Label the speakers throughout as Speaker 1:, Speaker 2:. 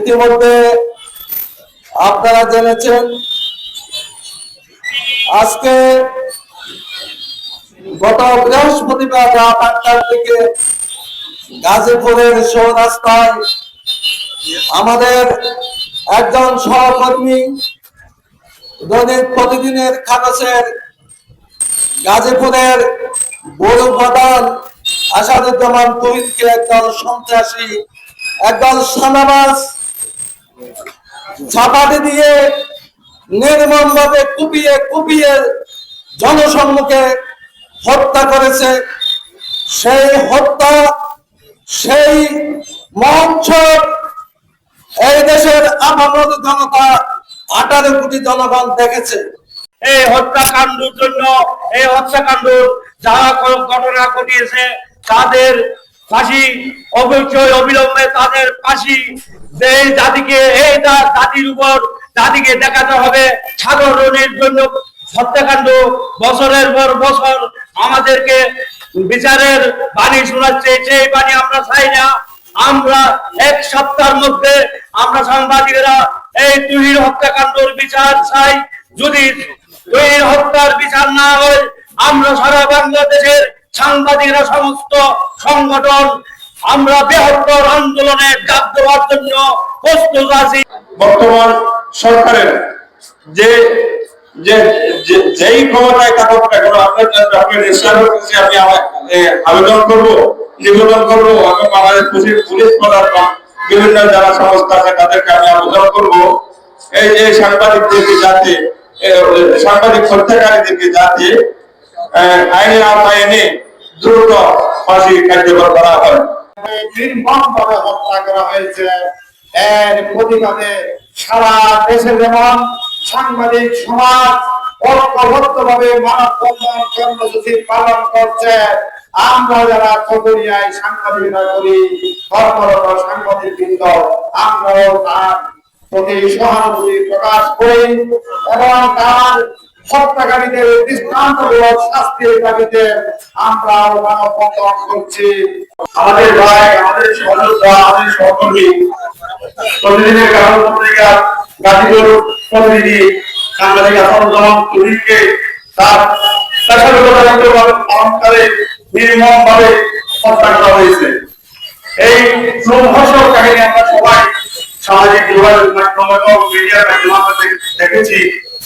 Speaker 1: ইতিমধ্যে আপনারা জেনেছেন, আজকে গত বৃহস্পতিবার রাত আটটার দিকে গাজীপুরের রাস্তায় আমাদের একজন সহকর্মী দৈনিক প্রতিদিনের কাগজের গাজীপুরের বড় প্রধান আসাদুজ্জামান তুহিনকে একদল সন্ত্রাসী, একদল সানাবাস ঝাপাটি দিয়ে নির্মম ভাবে কুপিয়ে কুপিয়ে জনসম্মুখে হত্যা করেছে। সেই হত্যা, সেই মহোৎসব এই দেশের আপামত জনতা আঠারো কোটি জনগণ দেখেছে।
Speaker 2: এই হত্যাকাণ্ডের জন্য, এই হত্যাকাণ্ড যারা ঘটনা ঘটিয়েছে, তাদের ফাঁসি অবশ্যই অবিলম্বে তাদের ফাঁসি। যে জাতিকে, এই জা- জাতির উপর জাতিকে দেখাতে হবে। সাধারণের জন্য হত্যাকাণ্ড, বছরের পর বছর আমাদেরকে বিচারের বাণী শোনাচ্ছে। সেই বাণী আমরা চাই না। আমরা এক সপ্তাহের মধ্যে আমরা সাংবাদিকেরা এই তুহির হত্যাকাণ্ডের বিচার চাই। যদি তুহির হত্যার বিচার না হয়, আমরা সারা বাংলাদেশের সাংবাদিকরা সমস্ত সংগঠন, আমরা বৃহত্তর আন্দোলনে ডাক দেওয়ার জন্য প্রস্তুত আছি।
Speaker 3: বর্তমান সরকারের যে যেই ক্ষমতায় আমি আবেদন করব, নিবেদন করব পুলিশ পুলিশ প্রধান বিভিন্ন যারা সংস্থা আছে, তাদেরকে আমি আবেদন করব। এই যে সাংবাদিকদেরকে যাতে সাংবাদিক হত্যাকারীদেরকে যাতে আইনের আওতায় এনে দ্রুত ফাঁসি কার্যকর করা হয়
Speaker 4: নির্মমভাবে হত্যা করা হয়েছে। এর প্রতিবাদে সারা দেশে যেমন সাংবাদিক সমাজ ঐক্যবদ্ধভাবে মানববন্ধন কর্মসূচি পালন করছে, আমরা যারা খবরিয়ায় সাংবাদিকতা করি কর্মরত সাংবাদিক বৃন্দ আমরাও তার প্রতি সহানুভূতি প্রকাশ করি এবং তার হত্যাকারীদের দৃষ্টান্তমূলক শাস্তির দাবিতে আমরাও মানববন্ধন করছি।
Speaker 3: আমাদের ভাই, আমাদের সহযোদ্ধা, আমাদের সহকর্মী, প্রতিদিনের কারণ পত্রিকা, গাজীপুর প্রতিনিধি, সাংবাদিক আসাদুজ্জামান তুহিনকে তার পেশাগতভাবে পালনকালে নির্মম ভাবে হত্যা করা হয়েছে। এই লোমহর্ষক কাহিনী আমরা সবাই সামাজিক যোগাযোগ মাধ্যমে এবং মিডিয়ার মাধ্যমে দেখেছি।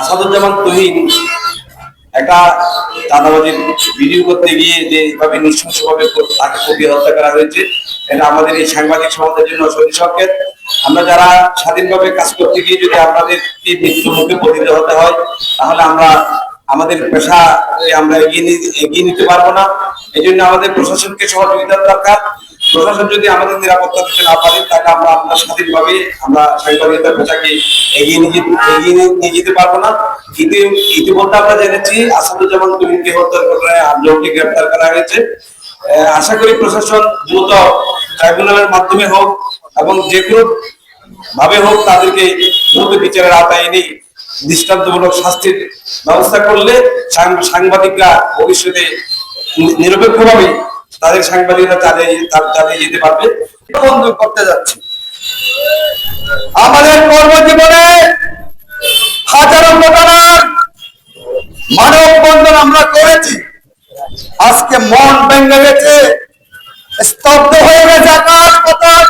Speaker 5: আসাদুজ্জামান ভিডিও করতে গিয়ে যে এভাবে নৃশংসভাবে তাকে হত্যা করা হয়েছে, এটা আমাদের এই সাংবাদিক সমাজের জন্য সংকেত। আমরা যারা স্বাধীনভাবে কাজ করতে গিয়ে যদি আমাদের মৃত্যুর মুখে হতে হয়, তাহলে আমরা আমাদের পেশা আমরা এগিয়ে এগিয়ে নিতে পারব না। এই জন্য আমাদের প্রশাসনকে সহযোগিতার দরকার। প্রশাসন যদি আমাদের নিরাপত্তা দিতে না পারে, তাহলে আমরা আমরা স্বাধীনভাবে আমরা সাংবাদিকতার পেশাকে এগিয়ে নিয়ে এগিয়ে নিয়ে যেতে পারব না। কিন্তু ইতিমধ্যে আমরা জেনেছি, আসাদুজ্জামান তুহিনকে হত্যার ঘটনায় আটজনকে গ্রেপ্তার করা হয়েছে। আশা করি প্রশাসন দ্রুত ট্রাইব্যুনালের মাধ্যমে হোক এবং যে কোনো ভাবে হোক তাদেরকে দ্রুত বিচারের আওতায় এনে দৃষ্টান্তমূলক শাস্তির ব্যবস্থা করলে সাংবাদিকরা ভবিষ্যতে নিরপেক্ষভাবে তাদের সাংবাদিকরা চালিয়ে তা- চালিয়ে যেতে পারবে।
Speaker 1: বন্ধ করতে যাচ্ছি। আমাদের কর্মজীবনে হাজারো ঘটনার মানব বন্ধন আমরা করেছি। আজকে মন ভেঙে গেছে, স্তব্ধ হয়ে গেছে আকাশ পাতাল।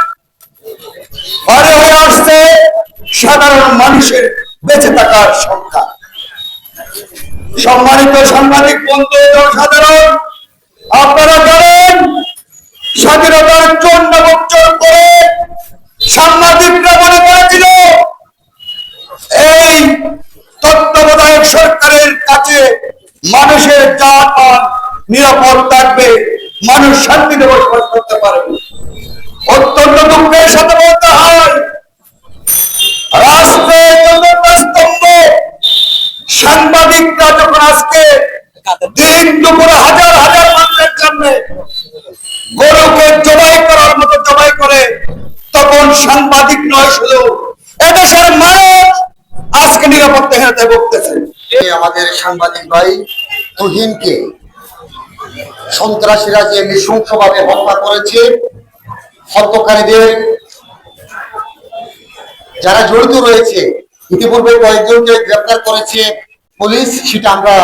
Speaker 1: ঘরে হয়ে আসছে সাধারণ মানুষের বেঁচে থাকার সংখ্যা। সম্মানিত সাংবাদিক বন্ধু সাধারণ আপনারা জানেন, স্বাধীনতার জন্য বছর করে সাংবাদিকরা মনে করেছিল, এই তত্ত্বাবধায়ক সরকারের কাছে মানুষের পান নিরাপদ থাকবে, মানুষ শান্তিতে বসবাস করতে পারবে। দুঃখের সাথে বলতে হয় রাষ্ট্রের স্তম্ভ সাংবাদিকরা যখন আজকে দিন দুপুরে হাজার হাজার গরুকে জবাই করার মতো জবাই করে তখন সাংবাদিক নয় শুধু, এদেশের মানুষ আজকে
Speaker 6: এই আমাদের সাংবাদিক ভাই তুহিনকে সন্ত্রাসীরা যে নৃশংসভাবে হত্যা করেছে, হত্যাকারীদের যারা জড়িত রয়েছে, ইতিপূর্বে কয়েকজনকে গ্রেপ্তার করেছে পুলিশ, সেটা আমরা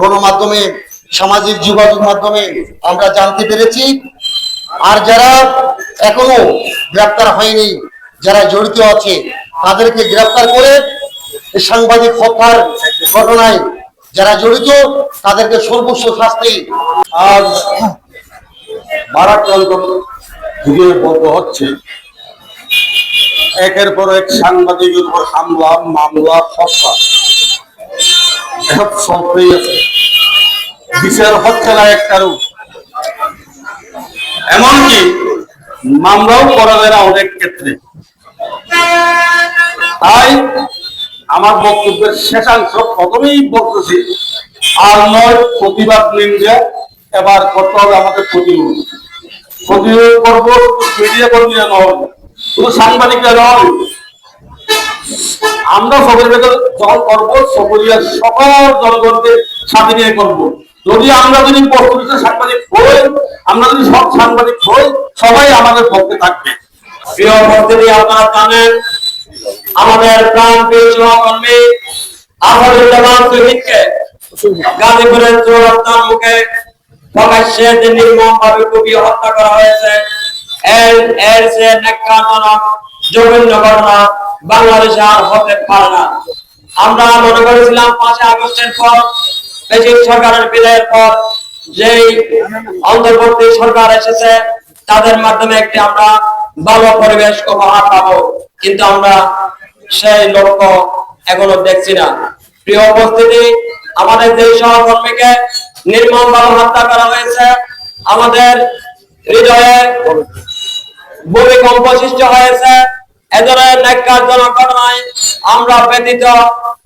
Speaker 6: গণমাধ্যমে সামাজিক যোগাযোগ মাধ্যমে আমরা জানতে পেরেছি। আর যারা এখনও গ্রেপ্তার হয়নি, যারা জড়িত আছে, তাদেরকে গ্রেপ্তার করে সাংবাদিক হত্যার ঘটনায় যারা জড়িত, তাদেরকে সর্বোচ্চ শাস্তি
Speaker 3: বলতে হচ্ছে। একের পর এক সাংবাদিকের উপর হামলা, মামলা, হত্যা। আছে। বিচার হচ্ছে না একটারও এমনকি মামলাও করা যায় না অনেক ক্ষেত্রে। তাই আমার বক্তব্যের শেষাংশ প্রথমেই বলতেছি, আর নয় প্রতিবাদ নিন্দা, এবার করতে হবে আমাদের প্রতিরোধ। প্রতিরোধ করব, মিডিয়া কর্মীরা নয় শুধু সাংবাদিকরা নয় আমরা সবের ভেতর যখন করব সকলিয়া সকল জনগণকে সাথে নিয়ে করব। যদি আমরা যদি প্রকৃত সাংবাদিক হই, আমরা যদি সব সাংবাদিক হই, সবাই আমাদের পক্ষে থাকবে।
Speaker 2: প্রিয় আপনারা জানেন আমাদের প্রাণ শহীদকে গাজীপুরের মুখে প্রকাশ্যে যে নির্মম ভাবে হত্যা করা হয়েছে, এর এর সে ঘটনা বাংলাদেশে আর হতে পারে না। আমরা মনে করেছিলাম পাঁচই আগস্টের পর বেশির সরকারের বিদায়ের পর যেই অন্তর্বর্তী সরকার এসেছে, তাদের মাধ্যমে একটি আমরা ভালো পরিবেশ উপহার পাবো। কিন্তু আমরা সেই লক্ষ্য এখনও দেখছি না। প্রিয় উপস্থিতি, আমাদের সহকর্মীকে নির্মম ভাবে হত্যা করা হয়েছে, আমাদের হৃদয়ে ভূমিকম্প সৃষ্টি হয়েছে। এ ধরনের ঘটনায় আমরা ব্যতীত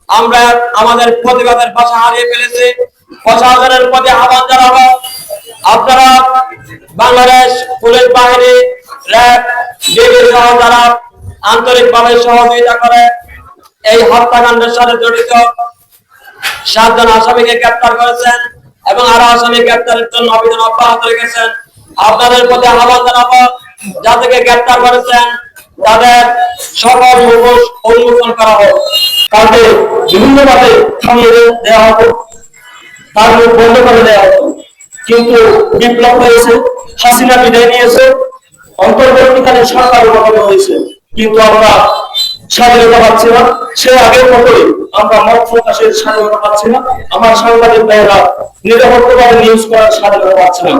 Speaker 2: আমরা আমাদের প্রতিবাদের ভাষা হারিয়ে ফেলেছি। প্রশাসনের প্রতি আহ্বান জানাব। আপনারা বাংলাদেশ পুলিশ বাহিনী, র্যাব, ডিবি সহ যারা আন্তরিকভাবে সহযোগিতা করে এই হত্যাকাণ্ডের সাথে জড়িত, সাতজন আসামিকে গ্রেপ্তার করেছেন এবং আরও আসামি গ্রেপ্তারের জন্য অভিযান অব্যাহত রেখেছেন। আপনাদের প্রতি আহ্বান জানাব, যাদেরকে গ্রেপ্তার করেছেন, তাদের সকল মুখোশ উন্মোচন করা হোক। তাদের বিভিন্ন ভাবে থামিয়ে দেওয়া হতো তার মুখ বন্ধ করে দেওয়া হতো কিন্তু বিপ্লব হয়েছে, হাসিনা বিদায় নিয়েছে, অন্তর্বর্তীকালীন সরকার গঠন হয়েছে। কিন্তু আমরা স্বাধীনতা পাচ্ছি না, সে আগের মতোই আমরা মত প্রকাশের স্বাধীনতা পাচ্ছি না। আমার সাংবাদিক ভাইয়েরা নিরাপত্তাভাবে নিউজ করার স্বাধীনতা পাচ্ছে না।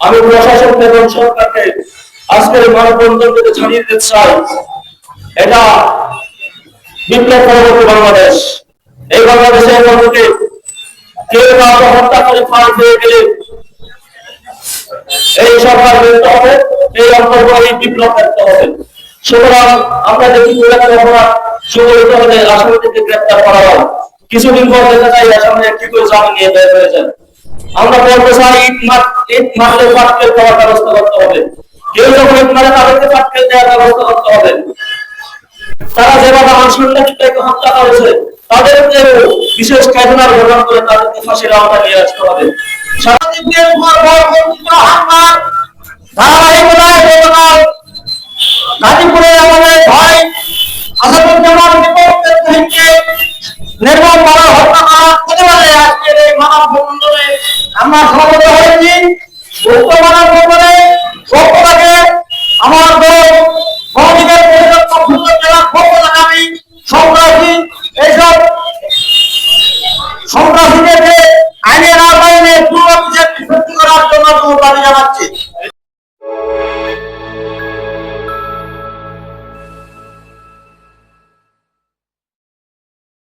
Speaker 2: আমি প্রশাসন এবং সরকারকে আজকের মানববন্ধন থেকে ছাড়িয়ে দিতে চাই, এটা বাংলাদেশ। এই বাংলাদেশের এই সরকার বিপ্লব করতে হবে। সুতরাং আমরা দেখি সংগঠিত হলে আসামিদেরকে গ্রেপ্তার করা হয়। কিছুদিন পর দেখা যায় আসামি একটি করে জামিন নিয়ে বের হয়ে আমরা বলতে চাই, ইট মার ইট মারলে পাটকেল দেওয়ার ব্যবস্থা করতে হবে। কেউ যখন ইট মারে তাদেরকে পাটকেল দেওয়ার ব্যবস্থা করতে হবে। তারা যেভাবে আনসন্ধানিকটাকে হত্যা করেছে তাদেরকে বিশেষ কায়দার গ্রহণ করে তাদেরকে ফাঁসির আওতায় নিয়ে আসতে হবে। সাংবাদিকদের গাজীপুরে আমাদের ভাই আসাদুজ্জামান বিপক্ষের থেকে নির্মম হত্যা আজকের এই আমরা হয়েছি।